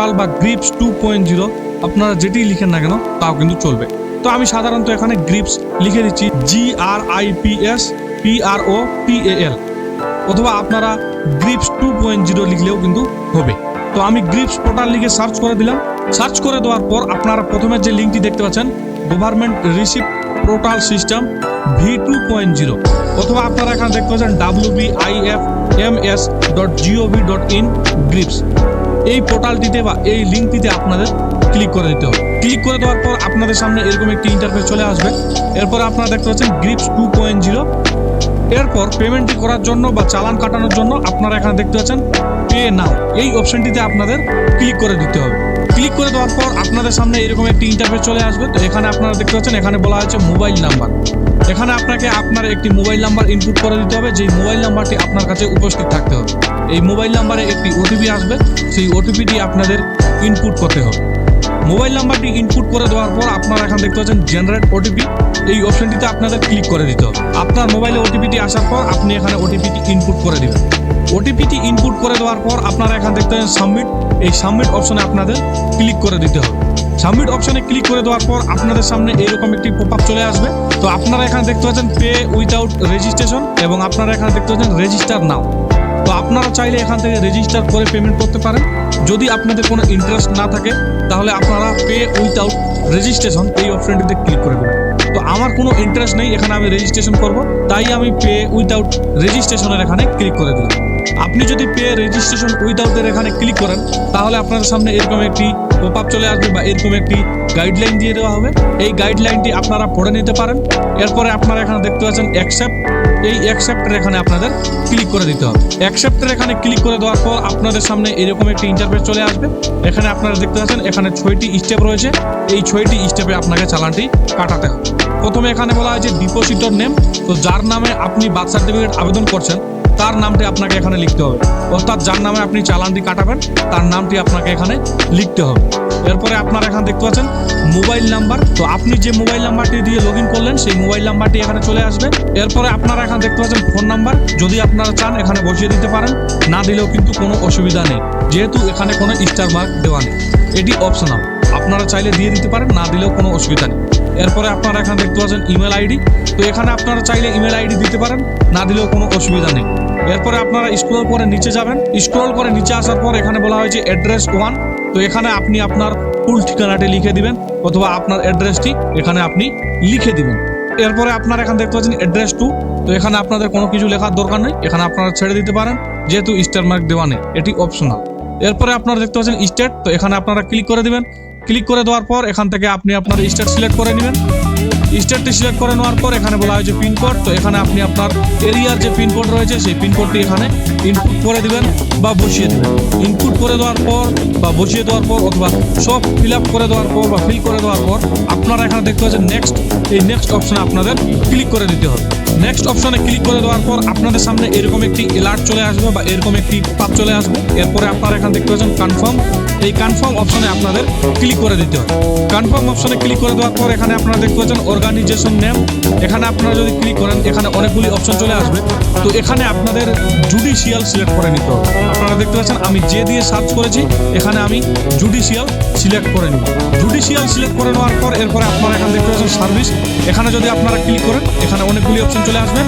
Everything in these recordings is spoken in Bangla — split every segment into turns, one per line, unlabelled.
পোর্টাল বা গ্রিপস টু পয়েন্ট জিরো আপনারা যেটি লিখেন না কেন, তাও কিন্তু চলবে। তো আমি সাধারণত এখানে গ্রিপস লিখে দিচ্ছি G R I P S P O R T A অথবা আপনারা গ্রিপস টু পয়েন্ট জিরো লিখলেও কিন্তু হবে। তো আমি গ্রিপস পোর্টাল লিখে সার্চ করে দিলাম। সার্চ করে দেওয়ার পর আপনারা প্রথমে যে লিঙ্কটি দেখতে পাচ্ছেন government receipt portal system V two point zero অথবা আপনারা এখানে দেখতে পাচ্ছেন W B I F M S dot gov dot in GRIPS এই পোর্টালটিতে বা এই লিঙ্কটিতে আপনাদের ক্লিক করে দিতে হবে। ক্লিক করে দেওয়ার পর আপনাদের সামনে এরকম একটি ইন্টারফেস চলে আসবে। এরপর আপনারা দেখতে পাচ্ছেন গ্রিপস টু পয়েন্ট জিরো এরপর পেমেন্টটি করার জন্য বা চালান কাটানোর জন্য আপনারা এখানে দেখতে পাচ্ছেন পে নাও এই অপশনটিতে আপনাদের ক্লিক করে দিতে হবে। ক্লিক করে দেওয়ার পর আপনাদের সামনে এরকম একটি ইন্টারফেস চলে আসবে। তো এখানে আপনারা দেখতে পাচ্ছেন, এখানে বলা হচ্ছে মোবাইল নাম্বার এখানে আপনাকে আপনার একটি মোবাইল নাম্বার ইনপুট করে দিতে হবে, যেই মোবাইল নাম্বারটি আপনার কাছে উপস্থিত থাকতে হবে। এই মোবাইল নাম্বারে একটি ওটিপি আসবে, সেই ওটিপিটি আপনাদের ইনপুট করতে হবে। মোবাইল নাম্বারটি ইনপুট করে দেওয়ার পর আপনারা এখন দেখতে পাচ্ছেন জেনারেট ওটিপি এই অপশনটিতে আপনাদের ক্লিক করে দিতে হবে। আপনার মোবাইলে ওটিপিটি আসার পর আপনি এখানে ওটিপিটি ইনপুট করে দিবেন। ওটিপিটি ইনপুট করে দেওয়ার পর আপনারা এখানে দেখতে সাবমিট এই সাবমিট অপশনে আপনাদের ক্লিক করে দিতে হবে। সাবমিট অপশনে ক্লিক করে দেওয়ার পর আপনাদের সামনে এরকম একটি পপ আপ চলে আসবে। তো আপনারা এখানে দেখতে পাচ্ছেন পে উইথাউট রেজিস্ট্রেশন এবং আপনারা এখানে দেখতে পাচ্ছেন রেজিস্টার নাও তো আপনারা চাইলে এখান থেকে রেজিস্টার করে পেমেন্ট করতে পারেন। যদি আপনাদের কোনো ইন্টারেস্ট না থাকে, তাহলে আপনারা পে উইথাউট রেজিস্ট্রেশন এই অপশনটিতে ক্লিক করে দেবেন। তো আমার কোনো ইন্টারেস্ট নেই, এখানে আমি রেজিস্ট্রেশন করব। তাই আমি পে উইথাউট রেজিস্ট্রেশনের এখানে ক্লিক করে দিলাম। আপনি যদি পে রেজিস্ট্রেশন উইথাউটের এখানে ক্লিক করেন, তাহলে আপনাদের সামনে এরকম একটি পপ আপ চলে আসবে বা এরকম একটি গাইডলাইন দিয়ে দেওয়া হবে। এই গাইডলাইনটি আপনারা পড়ে নিতে পারেন। এরপরে আপনারা এখানে দেখতে পাচ্ছেন অ্যাকসেপ্ট এই অ্যাকসেপ্টের এখানে আপনাদের ক্লিক করে দিতে হবে। অ্যাকসেপ্টের এখানে ক্লিক করে দেওয়ার পর আপনাদের সামনে এরকম একটি ইন্টারফেস চলে আসবে। এখানে আপনারা দেখতে পাচ্ছেন এখানে ছয়টি স্টেপ রয়েছে। এই ছয়টি স্টেপে আপনাকে চালানটি কাটাতে হবে। প্রথমে এখানে বলা হয়েছে ডিপোজিটর নেম তো যার নামে আপনি বার্থ সার্টিফিকেট আবেদন করছেন তার নামটি আপনাকে এখানে লিখতে হবে। অর্থাৎ যার নামে আপনি চালানটি কাটাবেন, তার নামটি আপনাকে এখানে লিখতে হবে। এরপরে আপনারা এখানে দেখতে পাচ্ছেন মোবাইল নাম্বার। তো আপনি যে মোবাইল নাম্বারটি দিয়ে লগ করলেন, সেই মোবাইল নাম্বারটি এখানে চলে আসবে। এরপরে আপনারা এখানে দেখতে পাচ্ছেন ফোন নাম্বার যদি আপনারা চান, এখানে বসিয়ে দিতে পারেন। না দিলেও কিন্তু কোনো অসুবিধা নেই। যেহেতু এখানে কোনো স্টার মার্ক দেওয়া নেই। এটি অপশনাল আপনারা চাইলে দিয়ে দিতে পারেন, না দিলেও কোনো অসুবিধা নেই। এরপরে আপনারা এখানে দেখতে পাচ্ছেন ইমেল আইডি তো এখানে আপনারা চাইলে ইমেল আইডি দিতে পারেন, না দিলেও কোনো অসুবিধা নেই। এরপরে আপনারা স্ক্রল করে নিচে যাবেন। স্ক্রল করে নিচে আসার পর এখানে বলা হয়েছে অ্যাড্রেস ওয়ান তো এখানে আপনি আপনার ফুল ঠিকানাটি লিখে দিবেন অথবা আপনার অ্যাড্রেসটি এখানে আপনি লিখে দিবেন। এরপরে আপনারা এখানে দেখতে পাচ্ছেন অ্যাড্রেস টু তো এখানে আপনাদের কোনো কিছু লেখার দরকার নেই। এখানে আপনারা ছেড়ে দিতে পারেন। যেহেতু স্টার মার্ক দেওয়া নেই, এটি অপশনাল এরপরে আপনারা দেখতে পাচ্ছেন স্টেট তো এখানে আপনারা ক্লিক করে দিবেন। ক্লিক করে দেওয়ার পর এখান থেকে আপনি আপনার স্টেট সিলেক্ট করে নেবেন। স্টেটটি সিলেক্ট করে নেওয়ার পর এখানে বলা হয়েছে পিনকোড তো এখানে আপনি আপনার এরিয়ার যে পিনকোড রয়েছে, সেই পিনকোডটি এখানে ইনপুট করে দিবেন বা বসিয়ে দেবেন। ইনপুট করে দেওয়ার পর বা বসিয়ে দেওয়ার পর অথবা সব ফিল আপ করে দেওয়ার পর বা ফিল করে দেওয়ার পর আপনারা এখানে দেখতে পাচ্ছেন নেক্সট এই নেক্সট অপশনে আপনাদের ক্লিক করে দিতে হবে। নেক্সট অপশানে ক্লিক করে দেওয়ার পর আপনাদের সামনে এরকম একটি অ্যালার্ট চলে আসবে বা এরকম একটি পাপ চলে আসবে। এরপরে আপনারা এখানে দেখতে পাচ্ছেন কনফার্ম এই কনফার্ম অপশনে আপনাদের ক্লিক করে দিতে হবে। কনফার্ম অপশনে ক্লিক করে দেওয়ার পর এখানে আপনারা দেখতে পাচ্ছেন অর্গানাইজেশন নেম এখানে আপনারা যদি ক্লিক করেন, এখানে অনেকগুলি অপশন চলে আসবে। তো এখানে আপনাদের জুডিশিয়াল সিলেক্ট করে নিতে হবে। আপনারা দেখতে পাচ্ছেন, আমি যে দিয়ে সার্চ করেছি, এখানে আমি জুডিশিয়াল সিলেক্ট করে নিব। জুডিশিয়াল সিলেক্ট করে নেওয়ার পর এরপরে আপনারা এখানে দেখতে পাচ্ছেন সার্ভিস এখানে যদি আপনারা ক্লিক করেন, এখানে অনেকগুলি অপশন চলে আসবে।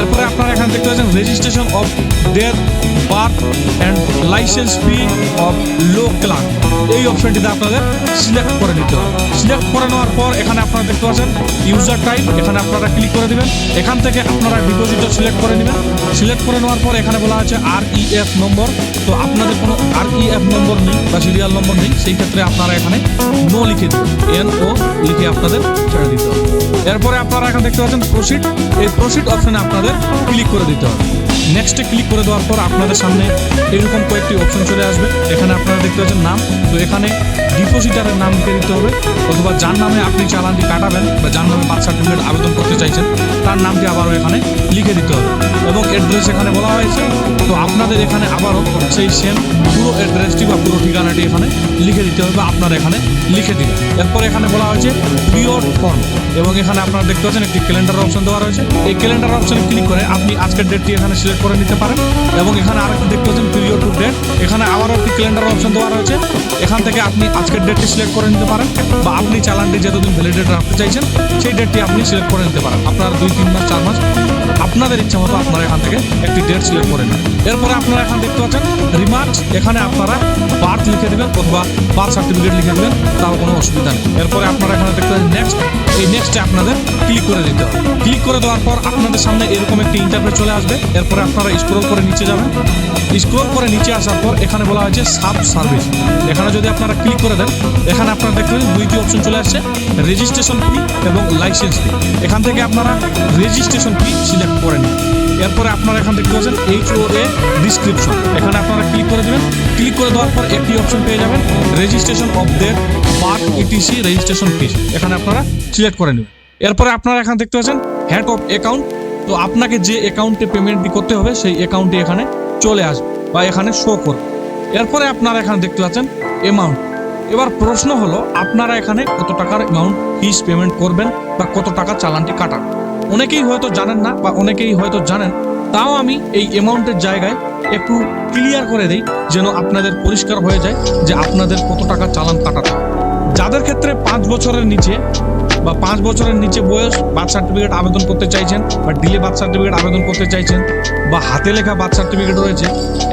এরপরে আপনারা এখানে দেখতে পাচ্ছেন registration of death birth and licence fee of low clerk এই অপশনটিতে আপনাদের সিলেক্ট করে নিতে হবে। সিলেক্ট করে নেওয়ার পর এখানে আপনারা দেখতে পাচ্ছেন ইউজার টাইপ এখানে আপনারা ক্লিক করে দিবেন। এখান থেকে আপনারা ডিপোজিটর সিলেক্ট করে নেবেন। সিলেক্ট করে নেওয়ার পর এখানে বলা আছে আর ইএফ নম্বর তো আপনাদের কোনো আর ইএফ নম্বর নেই বা সিরিয়াল নম্বর নেই, সেই ক্ষেত্রে আপনারা এখানে নো লিখে দিন এন ও লিখে আপনাদের ছেড়ে দিতে হবে। এরপরে আপনারা এখন দেখতে পাচ্ছেন প্রসিড এই প্রসিড অপশনে আপনাদের ক্লিক করে দিতে হবে। নেক্সটে ক্লিক করে দেওয়ার পর আপনাদের সামনে এরকম কয়েকটি অপশন চলে আসবে। এখানে আপনারা দেখতে পাচ্ছেন নাম। তো এখানে ডিপোজিটারের নাম লিখে দিতে হবে। অথবা যার নামে আপনি চালানটি কাটাবেন বা যার নামে বার্থ সার্টিফিকেট আবেদন করতে চাইছেন, তার নামটি আবারও এখানে লিখে দিতে হবে। এবং অ্যাড্রেস এখানে বলা হয়েছে। তো আপনাদের এখানে আবারও সেই সেম পুরো অ্যাড্রেসটি বা পুরো ঠিকানাটি এখানে লিখে দিতে হবে বা আপনারা এখানে লিখে দিন এরপর এখানে বলা হয়েছে পিওর ফর্ম এবং এখানে আপনারা দেখতে পাচ্ছেন একটি ক্যালেন্ডার অপশন দেওয়া রয়েছে। এই ক্যালেন্ডার অপশনে ক্লিক করে আপনি আজকের ডেটটি এখানে সিলেক্ট করে নিতে পারেন এবং এখানে আরেকটি দেখতে পাচ্ছেন পিরিয়ড টু ডেট এখানে আবারও একটি ক্যালেন্ডার অপশন দেওয়া রয়েছে। এখান থেকে আপনি আজকের ডেটটি সিলেক্ট করে নিতে পারেন বা আপনি চালানটি যতদিন ভ্যালিডেট রাখতে চাইছেন, সেই ডেটটি আপনি সিলেক্ট করে নিতে পারেন। আপনার দুই, তিন মাস, চার মাস, আপনাদের ইচ্ছা মতো আপনারা এখান থেকে একটি ডেট সিলেক্ট করে নেন। এরপরে আপনারা এখান দেখতে পাচ্ছেন রিমার্কস এখানে আপনারা বার্থ লিখে দেবেন অথবা বার্থ সার্টিফিকেট লিখে দেবেন, তাও কোনো অসুবিধা নেই। এরপরে আপনারা এখানে দেখতে পাচ্ছেন নেক্সট এই নেক্সটে আপনাদের ক্লিক করে দিতে হবে। ক্লিক করে দেওয়ার পর আপনাদের সামনে এরকম একটি ইন্টারফেস চলে আসবে। এরপরে আপনারা স্ক্রল করে নিচে যাবেন। স্ক্রল করে নিচে আসার পর এখানে বলা হয়েছে সাব সার্ভিস এখানে যদি আপনারা ক্লিক করে দেন, এখানে আপনারা দেখবেন দুইটি অপশন চলে আসছে রেজিস্ট্রেশন ফি এবং লাইসেন্স ফি এখান থেকে আপনারা রেজিস্ট্রেশন ফি সিলেক্ট করে নিন। এরপরে আপনারা এখান থেকে পাচ্ছেন এইচ ও এ ডিসক্রিপশন এখানে আপনারা ক্লিক করে দেবেন। ক্লিক করে দেওয়ার পর একটি অপশন পেয়ে যাবেন registration of date park ETC registration fees এখানে আপনারা করে নেবেন। এরপরে আপনারা এখানে দেখতে পাচ্ছেন হেড অফ অ্যাকাউন্ট তো আপনাকে যে অ্যাকাউন্টে পেমেন্টটি করতে হবে, সেই অ্যাকাউন্টটি এখানে চলে আসবে বা এখানে শো করবে। এরপরে আপনারা এখানে দেখতে পাচ্ছেন অ্যামাউন্ট এবার প্রশ্ন হলো, আপনারা এখানে কত টাকার অ্যামাউন্ট ফিস পেমেন্ট করবেন বা কত টাকা চালানটি কাটান অনেকেই হয়তো জানেন না বা অনেকেই হয়তো জানেন, তাও আমি এই অ্যামাউন্টের জায়গায় একটু ক্লিয়ার করে দেই, যেন আপনাদের পরিষ্কার হয়ে যায় যে আপনাদের কত টাকা চালান কাটাতে যাদের ক্ষেত্রে পাঁচ বছরের নিচে বা পাঁচ বছরের নিচে বয়স বার্থ সার্টিফিকেট আবেদন করতে চাইছেন বা ডিলে বার্থ সার্টিফিকেট আবেদন করতে চাইছেন বা হাতে লেখা বার্থ সার্টিফিকেট রয়েছে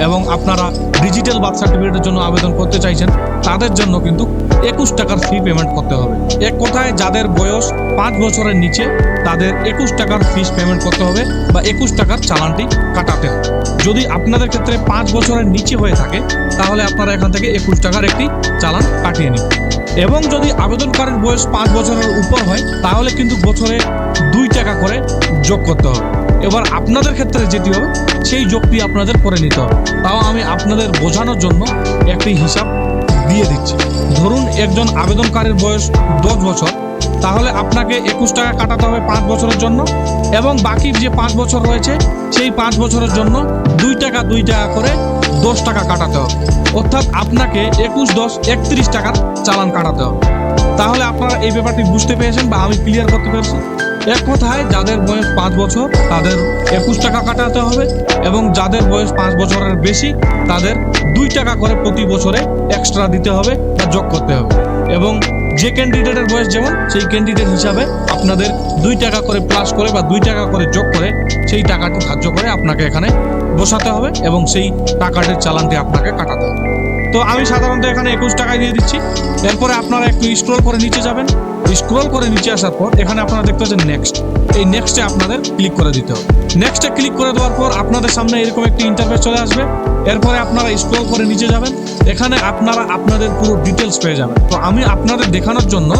এবং আপনারা ডিজিটাল বার্থ সার্টিফিকেটের জন্য আবেদন করতে চাইছেন, তাদের জন্য কিন্তু একুশ টাকার ফি পেমেন্ট করতে হবে। এক কথায় যাদের বয়স পাঁচ বছরের নিচে, তাদের একুশ টাকার ফিস পেমেন্ট করতে হবে বা একুশ টাকার চালানটি কাটাতে হবে। যদি আপনাদের ক্ষেত্রে পাঁচ বছরের নিচে হয়ে থাকে, তাহলে আপনারা এখান থেকে একুশ টাকার একটি চালান কাটিয়ে নিন। এবং যদি আবেদনকারীর বয়স পাঁচ বছরের উপর হয়, তাহলে কিন্তু বছরে দুই টাকা করে যোগ করতে হবে। এবার আপনাদের ক্ষেত্রে যেটি হবে, সেই যোগটি আপনাদের করে নিতে হবে। তাও আমি আপনাদের বোঝানোর জন্য একটি হিসাব দিয়ে দিচ্ছি। ধরুন একজন আবেদনকারীর বয়স দশ বছর, তাহলে আপনাকে একুশ টাকা কাটাতে হবে পাঁচ বছরের জন্য এবং বাকি যে পাঁচ বছর রয়েছে, সেই পাঁচ বছরের জন্য দুই টাকা দুই টাকা করে দশ টাকা কাটাতে হবে। অর্থাৎ আপনাকে একুশ, দশ, একত্রিশ টাকার চালান কাটাতে হবে। তাহলে আপনারা এই ব্যাপারটি বুঝতে পেরেছেন বা আমি ক্লিয়ার করতে পেরেছি। এক কথায়, যাদের বয়স পাঁচ বছর, তাদের একুশ টাকা কাটাতে হবে এবং যাদের বয়স পাঁচ বছরের বেশি, তাদের দুই টাকা করে প্রতি বছরে এক্সট্রা দিতে হবে বা যোগ করতে হবে। এবং যে ক্যান্ডিডেটের বয়স যেমন, সেই ক্যান্ডিডেট হিসাবে আপনাদের দুই টাকা করে প্লাস করে বা দুই টাকা করে যোগ করে সেই টাকাটি ধার্য করে আপনাকে এখানে বসাতে হবে এবং সেই টাকাটির চালানটি আপনাকে কাটাতে হবে। তো আমি সাধারণত এখানে একুশ টাকায় দিয়ে দিচ্ছি। এরপরে আপনারা একটু স্ক্রল করে নিচে যাবেন। স্ক্রল করে নিচে আসার পর এখানে আপনারা দেখতে পাচ্ছেন নেক্সট এই নেক্সটে আপনাদের ক্লিক করে দিতে হবে। নেক্সটে ক্লিক করে দেওয়ার পর আপনাদের সামনে এরকম একটি ইন্টারফেস চলে আসবে। এরপরে আপনারা স্ক্রল করে নিচে যাবেন। এখানে আপনারা আপনাদের পুরো ডিটেলস পেয়ে যাবেন। তো আমি আপনাদের দেখানোর জন্য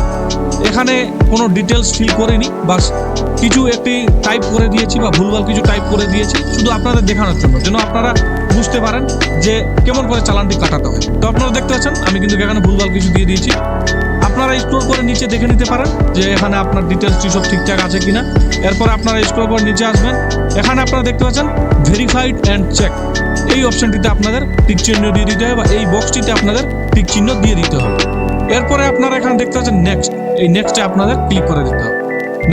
এখানে কোনো ডিটেলস ফিল করিনি। বাস কিছু একটি টাইপ করে দিয়েছি বা ভুলভাল কিছু টাইপ করে দিয়েছি। শুধু আপনাদের দেখানোর জন্য। যেন আপনারা বুঝতে পারেন যে কেমন করে চালানটি কাটাতে হয়। তো আপনারা দেখতে পাচ্ছেন, আমি কিন্তু এখানে ভুলভাল কিছু দিয়ে দিয়েছি। আপনারা স্ক্রল করে নিচে দেখে নিতে পারেন যে এখানে আপনার ডিটেলসটি সব ঠিকঠাক আছে কিনা। এরপর আপনারা স্ক্রল করে নিচে আসবেন। এখানে আপনারা দেখতে পাচ্ছেন ভেরিফাইড অ্যান্ড চেক এই অপশনটিতে আপনাদের টিক চিহ্ন দিয়ে দিতে হবে বা এই বক্সটিতে আপনাদের টিক চিহ্ন দিয়ে দিতে হবে। এরপরে আপনারা এখানে দেখতে পাচ্ছেন নেক্সট এই নেক্সটে আপনাদের ক্লিক করে দিতে হবে।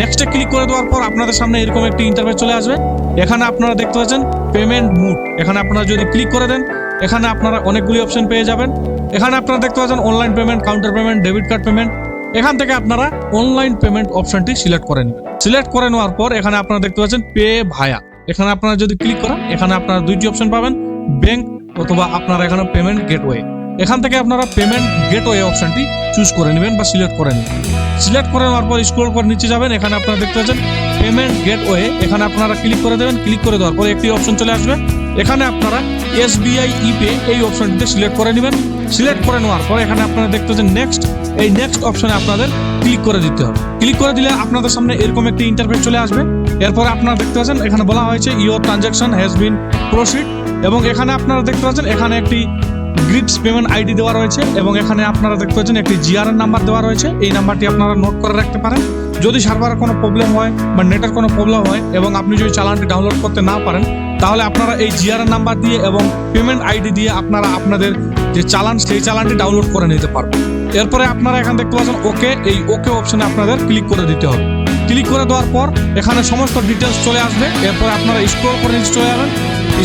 নেক্সটে ক্লিক করে দেওয়ার পর আপনাদের সামনে এরকম একটি ইন্টারফেস চলে আসবে। এখানে আপনারা দেখতে পাচ্ছেন পেমেন্ট মুড এখানে আপনারা যদি ক্লিক করে দেন, এখানে আপনারা অনেকগুলি অপশন পেয়ে যাবেন। এখানে আপনারা দেখতে পাচ্ছেন online payment counter payment debit card payment এখান থেকে আপনারা অনলাইন পেমেন্ট অপশনটি সিলেক্ট করে নেবেন। সিলেক্ট করে নেওয়ার পর এখানে আপনারা দেখতে পাচ্ছেন পে ভায়া এখানে আপনারা যদি ক্লিক করেন, এখানে আপনারা দুইটি অপশন পাবেন ব্যাংক অথবা আপনারা এখানে পেমেন্ট গেটওয়ে এখান থেকে আপনারা পেমেন্ট গেটওয়ে অপশনটি চুজ করে নেবেন বা সিলেক্ট করে নেবেন। সিলেক্ট করে নেওয়ার পর স্ক্রল করে নিচে যাবেন, এখানে আপনারা দেখতে পাচ্ছেন পেমেন্ট গেটওয়ে এখানে আপনারা ক্লিক করে দেবেন ক্লিক করে দেওয়ার পর একটি অপশন চলে আসবে। এখানে আপনারা এস এসবিআই ইপে এই অপশনটিতে সিলেক্ট করে নেবেন। সিলেক্ট করে নেওয়ার পর এখানে আপনারা দেখতে পাচ্ছেন নেক্সট এই নেক্সট অপশনে আপনাদের ক্লিক করে দিতে হবে। ক্লিক করে দিলে আপনাদের সামনে এরকম একটি ইন্টারফেস চলে আসবে। এরপর আপনারা দেখতে পাচ্ছেন, এখানে বলা হয়েছে your transaction has been proceed এবং এখানে আপনারা দেখতে পাচ্ছেন, এখানে একটি গ্রিপস পেমেন্ট আইডি দেওয়া রয়েছে এবং এখানে আপনারা দেখতে পাচ্ছেন একটি জিআরএন নাম্বার দেওয়া রয়েছে। এই নাম্বারটি আপনারা নোট করে রাখতে পারেন। যদি সার্ভারের কোনো প্রবলেম হয় বা নেটের কোনো প্রবলেম হয় এবং আপনি যদি চালানটি ডাউনলোড করতে না পারেন, তাহলে আপনারা এই জিআরএন নাম্বার দিয়ে এবং পেমেন্ট আইডি দিয়ে আপনারা আপনাদের যে চালান, সেই চালানটি ডাউনলোড করে নিতে পারবেন। এরপরে আপনারা এখানে দেখতে পাচ্ছেন ওকে এই ওকে অপশনে আপনাদের ক্লিক করে দিতে হবে। ক্লিক করে দেওয়ার পর এখানে সমস্ত ডিটেলস চলে আসবে। এরপরে আপনারা স্ক্রল করে নিচে চলে যাবেন।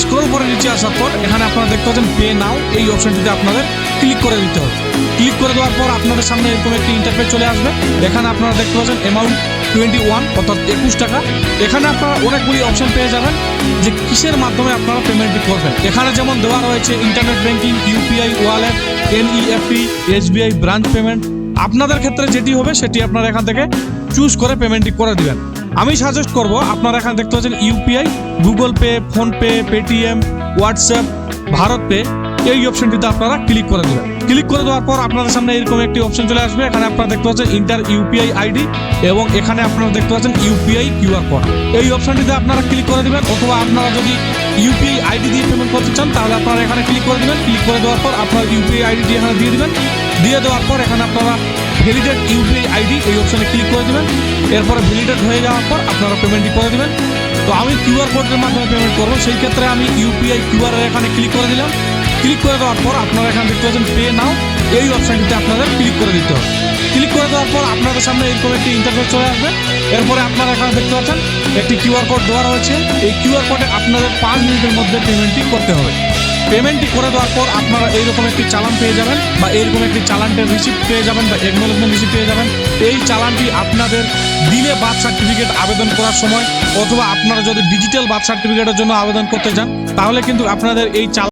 স্ক্রল করে নিচে আসার পর, এখানে আপনারা দেখতে পাচ্ছেন পে নাও এই অপশনটিতে আপনাদের ক্লিক করে দিতে হবে। ক্লিক করে দেওয়ার পর আপনাদের সামনে এরকম একটি ইন্টারফেস চলে আসবে। এখানে আপনারা দেখতে পাচ্ছেন অ্যামাউন্ট টোয়েন্টি ওয়ান অর্থাৎ একুশ টাকা। এখানে আপনারা অনেকগুলি অপশন পেয়ে যাবেন যে কিসের মাধ্যমে আপনারা পেমেন্টটি করবেন। এখানে যেমন দেওয়া রয়েছে internet banking UPI wallet NEFT SBI branch payment আপনাদের ক্ষেত্রে যেটি হবে, সেটি আপনারা এখান থেকে চুজ করে পেমেন্টটি করে দিবেন। আমি সাজেস্ট করব, আপনারা এখানে দেখতে পাচ্ছেন UPI Google Pay PhonePe Paytm WhatsApp Bharat Pay এই অপশনটিতে আপনারা ক্লিক করে দেবেন। ক্লিক করে দেওয়ার পর আপনাদের সামনে এরকম একটি অপশন চলে আসবে, এখানে আপনারা দেখতে পাচ্ছেন ইন্টার ইউপিআই আইডি এবং এখানে আপনারা দেখতে পাচ্ছেন ইউপিআই কিউআর কোড এই অপশনটিতে আপনারা ক্লিক করে দিবেন অথবা আপনারা যদি ইউপিআই আইডি দিয়ে পেমেন্ট করতে চান, তাহলে আপনারা এখানে ক্লিক করে দেবেন। ক্লিক করে দেওয়ার পর আপনার ইউপিআই আইডি এখানে দিয়ে দেবেন। দিয়ে দেওয়ার পর এখানে আপনারা ভ্যালিডেট ইউপিআই আইডি এই অপশনে ক্লিক করে দিবেন। এরপরে ভ্যালিডেট হয়ে যাওয়ার পর আপনারা পেমেন্টটি করে দেবেন। তো আমি কিউআর কোডের মাধ্যমে পেমেন্ট করব। সেই ক্ষেত্রে আমি ইউপিআই কিউআর এখানে ক্লিক করে দিলাম। ক্লিক করে দেওয়ার পর আপনারা এখানে দেখতে পাচ্ছেন পে নাও এই অপশনটিতে আপনাদের ক্লিক করে দিতে হবে। ক্লিক করে দেওয়ার পর আপনাদের সামনে এরকম একটি ইন্টারফেস চলে আসবে। এরপরে আপনারা এখানে দেখতে পাচ্ছেন একটি কিউআর কোড দেওয়া রয়েছে। এই কিউআর কোডে আপনাদের পাঁচ মিনিটের মধ্যে পেমেন্টটি করতে হবে। পেমেন্টটি করে দেওয়ার পর আপনারা এইরকম একটি চালান পেয়ে যাবেন বা এইরকম একটি চালানটের রিসিপ্ট পেয়ে যাবেন বা একনোলেজমেন্ট রিসিপ্ট পেয়ে যাবেন। এই চালানটি আপনাদের দিলে বার্থ সার্টিফিকেট আবেদন করার সময় অথবা আপনারা যদি ডিজিটাল বার্থ সার্টিফিকেটের জন্য আবেদন করতে চান, তাহলে কিন্তু আপনাদের এই চালান